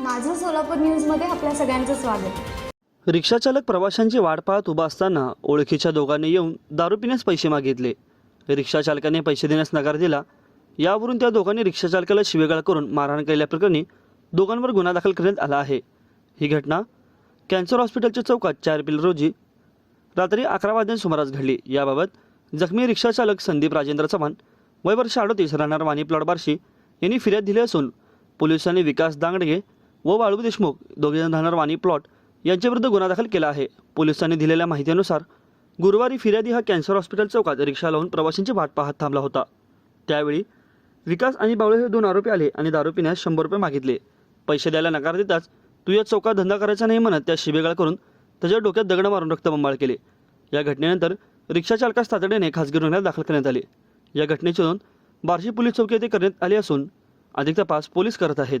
माझं सोलापूर न्यूजमध्ये आपल्या सगळ्यांचं स्वागत. रिक्षाचालक प्रवाशांची वाट पाहत उभा असताना ओळखीच्या दोघांनी येऊन दारू पिण्यास पैसे मागितले. रिक्षाचालकाने पैसे देण्यास नकार दिला. यावरून त्या दोघांनी रिक्षाचालकाला शिवेगाळ करून मारहाण केल्याप्रकरणी दोघांवर गुन्हा दाखल करण्यात आला आहे. ही घटना कॅन्सर हॉस्पिटलच्या चौकात चार एप्रिल रोजी रात्री अकरा वाजण्या सुमारास घडली. याबाबत जखमी रिक्षाचालक संदीप राजेंद्र चव्हाण वय वर्ष अडोतीस राहणार वाणी प्लॉट बार्शी यांनी फिर्याद दिली असून पोलिसांनी विकास दांगडगे व वाळू देशमुख दोघेजण राहणार वाणी प्लॉट यांच्याविरुद्ध गुन्हा दाखल केला आहे. पोलिसांनी दिलेल्या माहितीनुसार गुरुवारी फिर्यादी हा कॅन्सर हॉस्पिटल चौकात रिक्षा लावून प्रवाशांची वाट पाहत थांबला होता. त्यावेळी विकास आणि बावळे हे दोन आरोपी आले आणि दारू पिण्यास शंभर रुपये मागितले. पैसे द्यायला नकार देताच तू या चौकात धंदा करायचा नाही म्हणत त्या शिबेगाळ करून त्याच्या डोक्यात दगड मारून रक्तबंबाळ केले. या घटनेनंतर रिक्षाचालकास तातडीने खासगी रुग्णालयात दाखल करण्यात आले. या घटनेची नोंद बार्शी पोलीस चौकी येथे करण्यात आली असून अधिक तपास पोलीस करत आहेत.